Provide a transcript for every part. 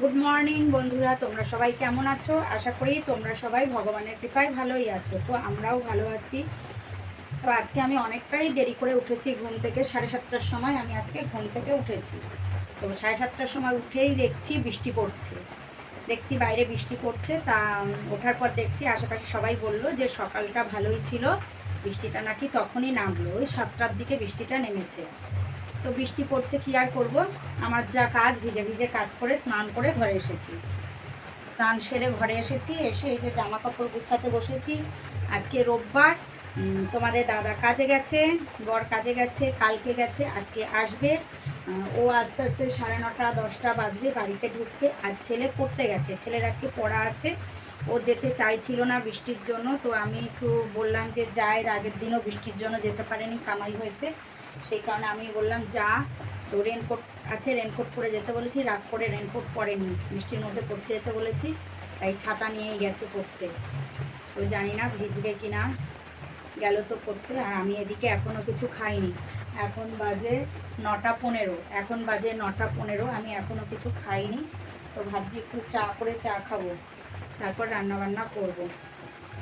Good morning বন্ধুরা, তোমরা সবাই কেমন আছো? আশা করি তোমরা সবাই ভগবানের কৃপায় ভালোই আছো। তো আমরাও ভালো আছি। তো আজকে আমি অনেকটাই দেরি করে উঠেছি ঘুম থেকে, সাড়ে সাতটার সময় আমি আজকে ঘুম থেকে উঠেছি। তো সাড়ে সাতটার সময় উঠেই দেখছি বৃষ্টি পড়ছে। দেখছি বাইরে বৃষ্টি পড়ছে, তা ওঠার পর দেখছি আশেপাশে সবাই বলল যে সকালটা ভালোই ছিল। বৃষ্টিটা নাকি তখনই নামলো। ওই সাতটার দিকে বৃষ্টিটা নেমেছে। তো বৃষ্টি পড়ছে, কি আর করব? আমার যা কাজ, ভিজে ভিজে কাজ করে স্নান করে ঘরে এসেছি। স্নান সেরে ঘরে এসেছি, এসে এই যে জামা কাপড় গুছাতে বসেছি। আজকে রোববার তোমাদের দাদা কাজে গেছে, বর কাজে গেছে, কালকে গেছে, আজকে আসবে। ও আস্তে আস্তে সাড়ে নটা, দশটা বাজবে বাড়িতে ঢুকতে, আর ছেলে পড়তে গেছে। ছেলের আজকে পড়া আছে। ও যেতে চাইছিল না বৃষ্টির জন্য, তো আমি একটু বললাম যে যাই, আগের দিনও বৃষ্টির জন্য যেতে পারেনি, কামাই হয়েছে। সেই কারণে আমি বললাম, যা। তো রেনকোট আছে রেনকোট পরে যেতে বলেছি, রাগ করে রেনকোট পরেনি। বৃষ্টির মধ্যে পড়তে যেতে বলেছি, তাই ছাতা নিয়েই গেছে পড়তে। তো জানি না ভিজবে কি না গেল তো পড়তে, আর আমি এদিকে এখনও কিছু খাইনি। এখন বাজে নটা পনেরো, এখন বাজে নটা পনেরো, আমি এখনও কিছু খাইনি। তো ভাবছি একটু চা করে চা খাব, তারপর রান্না বান্না করব।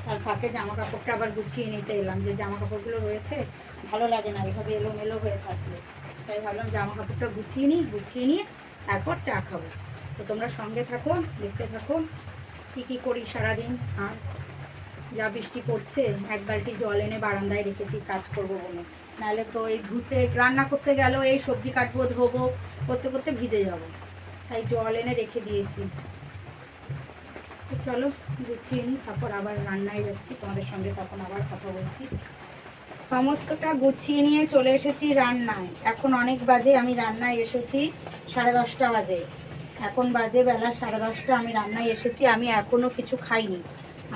তার ফাঁকে জামা কাপড়টা আবার গুছিয়ে নিতে এলাম যে জামা কাপড়গুলো রয়েছে, ভালো লাগে না, এভাবে এলোমেলো হয়ে থাকলে। তাই ভাবলাম জামা কাপড়টা গুছিয়ে নিই, গুছিয়ে নিয়ে তারপর চা খাব। তো তোমরা সঙ্গে থাকো, দেখতে থাকো, কী কী করি সারাদিন, আর যা বৃষ্টি পড়ছে, এক বালতি জল এনে বারান্দায় রেখেছি, কাজ করব বলে। নাহলে তো এই ধুতে, রান্না করতে গেলেও এই সবজি কাটবো, ধোবো, করতে করতে ভিজে যাব। তাই জল এনে রেখে দিয়েছি। তো চলো, গুছিয়ে নিই তারপর আবার রান্নায় যাচ্ছি, তোমাদের সঙ্গে তখন আবার কথা বলছি। সমস্তটা গুছিয়ে নিয়ে চলে এসেছি রান্নায়। এখন অনেক বাজে, আমি রান্নায় এসেছি সাড়ে দশটা বাজে। এখন বাজে বেলা সাড়ে দশটা, আমি রান্নায় এসেছি, আমি এখনও কিছু খাইনি।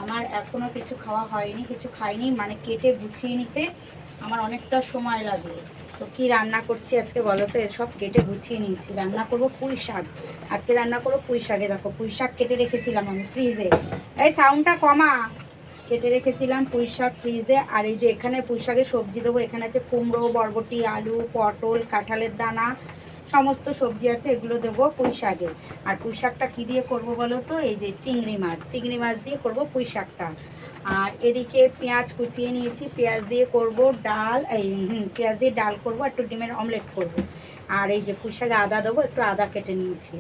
আমার এখনও কিছু খাওয়া হয়নি, কিছু খাইনি মানে কেটে গুছিয়ে নিতে আমার অনেকটা সময় লাগে। তো কি রান্না করছি আজকে বলো তো? সব কেটে গুছিয়ে নিয়েছি। রান্না করব পুঁই শাক। আজকে রান্না করো পুঁই শাকে। দেখো, পুঁই শাক কেটে রেখেছিলাম আমি ফ্রিজে এই সাউন্ডটা কমা। কেটে রেখেছিলাম পুঁই শাক ফ্রিজে আর এই যে এখানে পুঁই শাকের সবজি দেবো, এখানে আছে কুমড়ো, বরবটি, আলু, পটল, কাঁঠালের দানা, সমস্ত সবজি আছে, এগুলো দেবো পুঁই শাকে। আর পুঁই শাকটা কী দিয়ে করব বলো তো? এই যে চিংড়ি মাছ। চিংড়ি মাছ দিয়ে করব পুঁই শাকটা। আর এদিকে পেঁয়াজ কুচিয়ে নিয়েছি। পেঁয়াজ দিয়ে করব ডাল, এই পেঁয়াজ দিয়ে ডাল করব একটু ডিমের অমলেট করব। আর এই যে পুঁই শাকে আদা দেবো, একটু আদা কেটে নিয়েছি।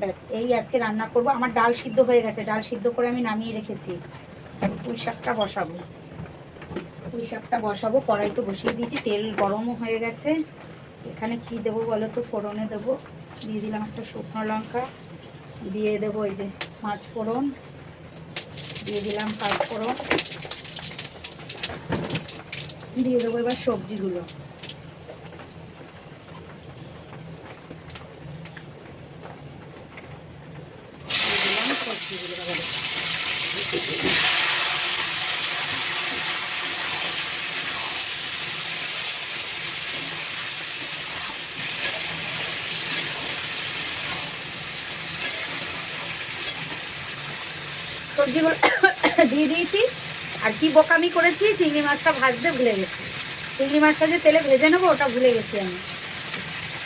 ব্যাস, এই আজকে রান্না করব। আমার ডাল সিদ্ধ হয়ে গেছে, ডাল সিদ্ধ করে আমি নামিয়ে রেখেছি। এখন পুঁই শাকটা বসাবো। পুঁই শাকটা বসাবো কড়াই তো বসিয়ে দিয়েছি, তেল গরমও হয়ে গেছে। এখানে কি দেবো বলো তো? ফোড়নে দেবো। দিয়ে দিলাম একটা শুকনো লঙ্কা। দিয়ে দেবো এই যে পাঁচ ফোড়ন। দিয়ে দিলাম পাঁচ ফোড়ন। দিয়ে দেবো এবার সবজিগুলো দিয়ে দিলাম সবজিগুলো এবারে। সবজিগুলো দিয়ে দিয়েছি। আর কি বোকামি করেছি, চিংড়ি মাছটা ভাজতে ভুলে গেছি। চিংড়ি মাছটা যে তেলে ভেজে নেব, ওটা ভুলে গেছি আমি।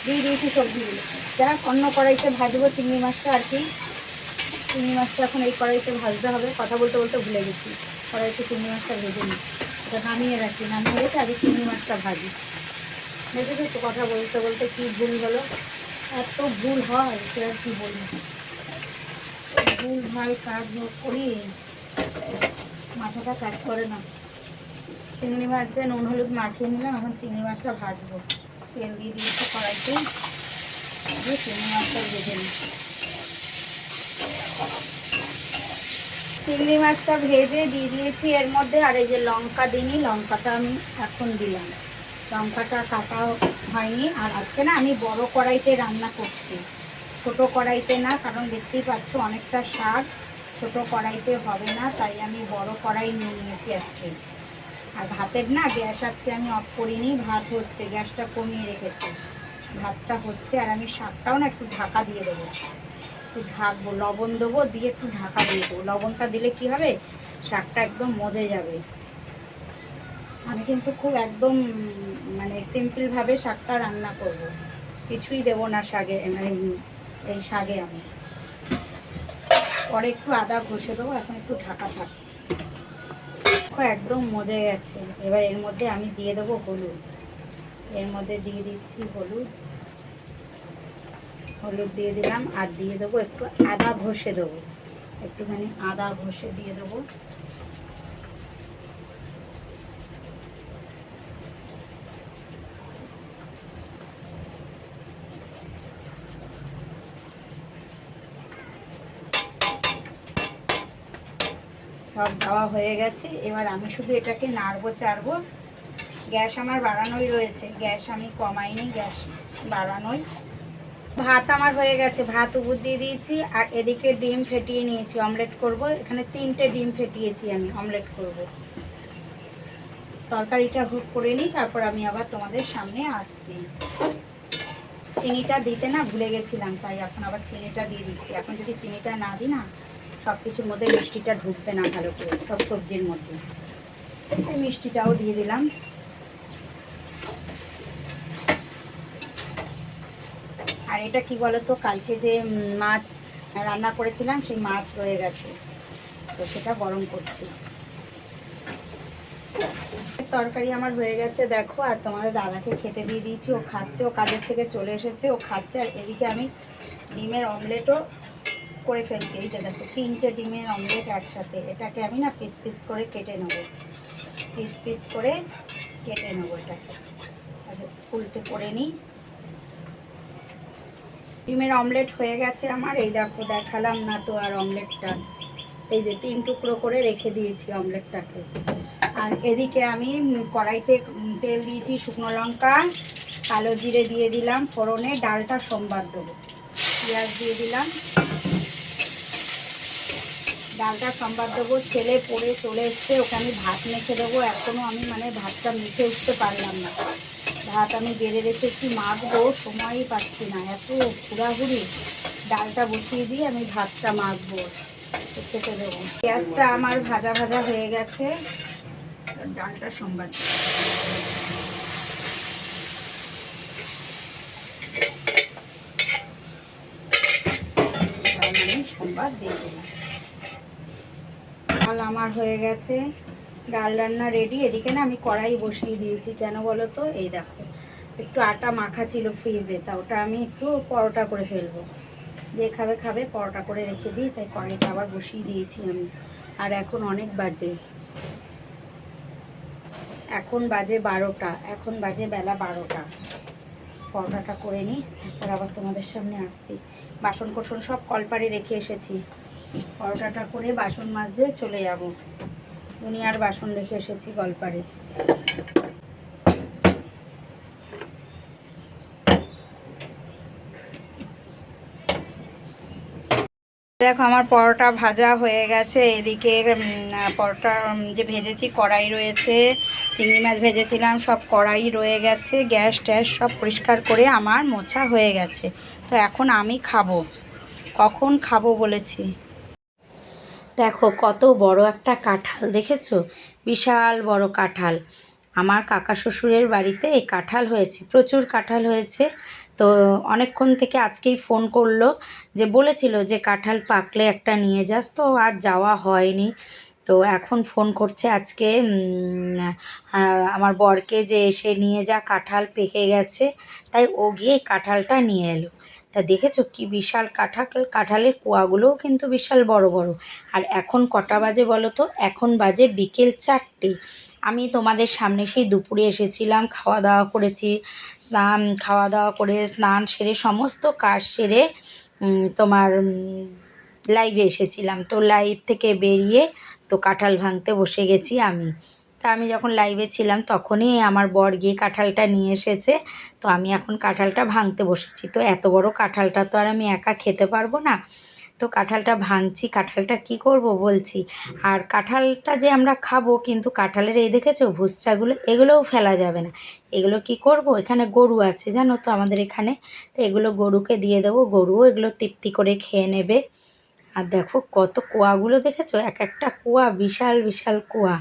দিয়ে দিয়েছি সবজিগুলো। যা অন্য কড়াইতে ভাজবো চিংড়ি মাছটা আর কি। চিংড়ি মাছটা এখন এই কড়াইতে ভাজতে হবে। কথা বলতে বলতে ভুলে গেছি। কড়াইতে চিংড়ি মাছটা ভেজে নিই। ওটা নামিয়ে রাখি। নামিয়ে রেখে আগে চিংড়ি মাছটা ভাজি। দেখেছ তো, কথা বলতে বলতে কি ভুল হলো? এত ভুল হয় সে আর কি বলব? ভুল ভালো কাজ করি। মাথাটা কাজ করে না। চিংড়ি যে নুন হলুদ মাখিয়ে নিলাম, এখন চিংড়ি মাছটা ভাজবো। তেল দিয়ে দিয়েছি কড়াইতে। চিংড়ি মাছটা ভেজে নিই। চিংড়ি মাছটা ভেজে দিয়ে দিয়েছি, এর মধ্যে আর এই যে লঙ্কা দিইনি, লঙ্কাটা আমি এখন দিলাম। লঙ্কাটা কাটা হয়নি, আর আজকে না আমি বড় কড়াইতে রান্না করছি। ছোট কড়াইতে না, কারণ দেখতেই পাচ্ছ অনেকটা শাক ছোট কড়াইতে হবে না, তাই আমি বড় কড়াই নিয়ে নিয়েছি আজকে। আর ভাতের না, গ্যাস আজকে আমি অফ করিনি, ভাত হচ্ছে, গ্যাসটা কমিয়ে রেখেছি। ভাতটা হচ্ছে, আর আমি শাকটাও না একটু ঢাকা দিয়ে দেবো। একটু ঢাকবো, লবণ দেবো, দিয়ে একটু ঢাকা দিয়ে দেবো। লবণটা দিলে কি হবে? শাকটা একদম মজে যাবে। আমি কিন্তু খুব একদম মানে সিম্পলভাবে শাকটা রান্না করব। কিছুই দেবো না শাকে মানে এই শাকে আমি। পরে একটু আদা ঘষে দেবো, এখন একটু ঢাকা থাক। একদম মজে গেছে। এবার এর মধ্যে আমি দিয়ে দেবো হলুদ। এর মধ্যে দিয়ে দিচ্ছি হলুদ। হলুদ দিয়ে দিলাম, আর দিয়ে দেবো একটু আদা ঘষে দেবো। একটুখানি আদা ঘষে দিয়ে দেবো। সব দেওয়া হয়ে গেছে। এবার আমি শুধু এটাকে নাড়বো, চাড়বো। গ্যাস আমার বাড়ানোই রয়েছে। গ্যাস আমি কমাইনি, গ্যাস বাড়ানোই। ভাত আমার হয়ে গেছে। ভাত উপর দিয়ে দিয়েছি আর এদিকে ডিম ফেটিয়ে নিয়েছি, অমলেট করব। এখানে তিনটে ডিম ফেটিয়েছি আমি, অমলেট করব। তরকারিটা হুক করে নিই, তারপর আমি আবার তোমাদের সামনে আসছি। চিনিটা দিতে না ভুলে গেছিলাম, তাই এখন আবার চিনিটা দিয়ে দিচ্ছি। এখন যদি চিনিটা না দিই না সব কিছুর মধ্যে মিষ্টিটা ঢুকবে না ভালো করে, সব সবজির মধ্যে। মিষ্টিটাও দিয়ে দিলাম। আর এটা কি বলতো, কালকে যে মাছ রান্না করেছিলাম, সেই মাছ রয়ে গেছে। তো সেটা গরম করছি। তরকারি আমার হয়ে গেছে, দেখো, আর তোমাদের দাদাকে খেতে দিয়ে দিয়েছি। ও খাচ্ছে, ও কাজের থেকে চলে এসেছে, ও খাচ্ছে। আর এদিকে আমি ডিমের অমলেটও করে ফেলছি। এই যে দেখো, তিনটে ডিমের অমলেট একসাথে। এটাকে আমি না পিস পিস করে কেটে নেব। পিস পিস করে কেটে নেব এটাকে। উল্টে করে নিই। ডিমের অমলেট হয়ে গেছে আমার। এই দেখো, দেখালাম না তো আর অমলেটটা এই যে তিন টুকরো করে রেখে দিয়েছি অমলেটটাকে আর এদিকে আমি কড়াইতে তেল দিয়েছি শুকনো লঙ্কা, কালো জিরে দিয়ে দিলাম ফোড়নে, ডালটা সোমবার দেবো। পেঁয়াজ দিয়ে দিলাম। ডালটা সম্বাদ দেবো, ছেলে পড়ে চলে এসছে ওকে আমি ভাত মেখে দেবো। এখনও আমি মানে ভাতটা মেখে উঠতে পারলাম না। ভাত আমি বেড়ে রেখেছি, মাখবো, সময়ই পাচ্ছি না। এত ঘুরাঘুরি। ডালটা বসিয়ে দিয়ে আমি ভাতটা মাখবো, খেতে দেবো। পেঁয়াজটা আমার ভাজা ভাজা হয়ে গেছে। ডালটা সম্বাদ আমি সম্বাদ দিয়ে দিলাম। ডাল আমার হয়ে গেছে। ডাল রান্না রেডি এদিকে না আমি কড়াই বসিয়ে দিয়েছি। কেন বলো তো? এই দেখো, একটু আটা মাখা ছিল ফ্রিজে তা ওটা আমি একটু পরোটা করে ফেলব। যে খাবে খাবে পরোটা করে রেখে দিই, তাই কড়াইটা আবার বসিয়ে দিয়েছি আমি। আর এখন অনেক বাজে। এখন বাজে বারোটা, এখন বাজে বেলা বারোটা। পরোটাটা করে নিই, তারপর আবার তোমাদের সামনে আসছি। বাসন কোসন সব কলপারে রেখে এসেছি। পরোটাটা করে বাসন মাছ দিয়ে চলে যাব। উনি আর বাসন রেখে এসেছি গলপারে। দেখো, আমার পরোটা ভাজা হয়ে গেছে। এদিকে পরোটা যে ভেজেছি কড়াই রয়েছে, চিংড়ি মাছ ভেজেছিলাম, সব কড়াই রয়ে গেছে। গ্যাস ট্যাস সব পরিষ্কার করে আমার মোছা হয়ে গেছে। তো এখন আমি খাব। কখন খাব বলেছি? দেখো কত বড় একটা কাঁঠাল দেখেছ? বিশাল বড় কাঁঠাল। আমার কাকা শ্বশুরের বাড়িতে এই কাঁঠাল হয়েছে, প্রচুর কাঁঠাল হয়েছে। তো অনেকক্ষণ থেকে আজকেই ফোন করল যে, বলেছিল যে, কাঁঠাল পাকলে একটা নিয়ে যাস। তো আর যাওয়া হয়নি। তো এখন ফোন করছে আজকে আমার বরকে যে, এসে নিয়ে যা, কাঁঠাল পেকে গেছে। তাই ও গিয়ে কাঁঠালটা নিয়ে এলো। তা দেখেছ কি বিশাল কাঁঠাল কাঁঠালের কুয়াগুলোও কিন্তু বিশাল বড় বড়। আর এখন কটা বাজে বলো তো? এখন বাজে বিকেল চারটে। আমি তোমাদের সামনে সেই দুপুরে এসেছিলাম খাওয়া দাওয়া করেছি, স্নান খাওয়া দাওয়া করে স্নান সেরে সমস্ত কাজ সেরে তোমার লাইভে এসেছিলাম। তো লাইভ থেকে বেরিয়ে তো কাঁঠাল ভাঙতে বসে গেছি আমি। তা আমি যখন লাইভে ছিলাম তখনই আমার বর গিয়ে কাঁঠালটা নিয়ে এসেছে। তো আমি এখন কাঁঠালটা ভাঙতে বসেছি। তো এত বড় কাঁঠালটা তো আর আমি একা খেতে পারব না। তো কাঁঠালটা ভাঙছি, কাঁঠালটা কি করব বলছি? আর কাঁঠালটা যে আমরা খাব কিন্তু কাঁঠালের এই দেখেছ ভুসটাগুলো, এগুলোও ফেলা যাবে না। এগুলো কি করব? এখানে গরু আছে জানো তো আমাদের এখানে। তো এগুলো গরুকে দিয়ে দেবো, গরুও এগুলো তৃপ্তি করে খেয়ে নেবে। আর দেখো কত কুয়াগুলো দেখেছ? এক একটা কুয়া, বিশাল বিশাল কুয়া।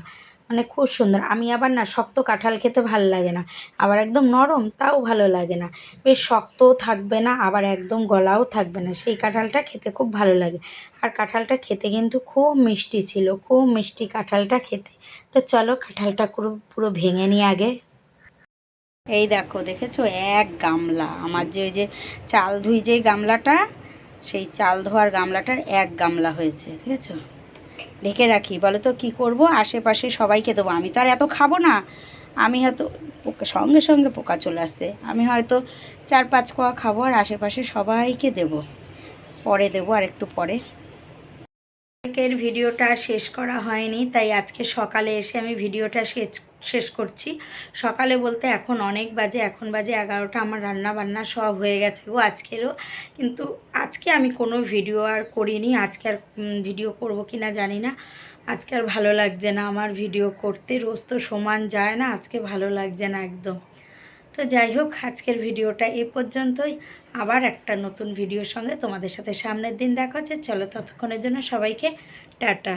মানে খুব সুন্দর। আমি আবার না শক্ত কাঁঠাল খেতে ভালো লাগে না। আবার একদম নরম, তাও ভালো লাগে না। বেশ শক্তও থাকবে না, আবার একদম গলাও থাকবে না। সেই কাঁঠালটা খেতে খুব ভালো লাগে। আর কাঁঠালটা খেতে কিন্তু খুব মিষ্টি ছিল, খুব মিষ্টি কাঁঠালটা খেতে। তো চলো কাঁঠালটা পুরো পুরো ভেঙে নিই আগে। এই দেখো, দেখেছ? এক গামলা। আমার যে ওই যে চাল ধুই যে গামলাটা, সেই চাল ধোয়ার গামলাটার এক গামলা হয়েছে ঠিক আছে ঢেকে রাখি। বলো তো কী করব? আশেপাশে সবাইকে দেবো। আমি তো আর এত খাব না। আমি হয়তো সঙ্গে সঙ্গে পোকা চলে আসছে। আমি হয়তো চার পাঁচ কোয়া খাব আর আশেপাশে সবাইকে দেব। পরে দেবো আর একটু পরে। ভিডিওটা শেষ করা হয়নি, তাই আজকে সকালে এসে আমি ভিডিওটা শেষ শেষ করছি। সকালে বলতে এখন অনেক বাজে, এখন বাজে এগারোটা, আমার রান্না বান্না সব হয়ে গেছে গো আজকেরও। কিন্তু আজকে আমি কোনো ভিডিও আর করিনি, আজকে আর ভিডিও করব কি না জানি না। আজকে আর ভালো লাগছে না আমার ভিডিও করতে, রোজ তো সমান যায় না, আজকে ভালো লাগছে না একদম। তো যাই হোক, আজকের ভিডিওটা এ পর্যন্তই। আবার একটা নতুন ভিডিওর সঙ্গে তোমাদের সাথে সামনের দিন দেখা হচ্ছে। চলো ততক্ষণের জন্য সবাইকে টাটা।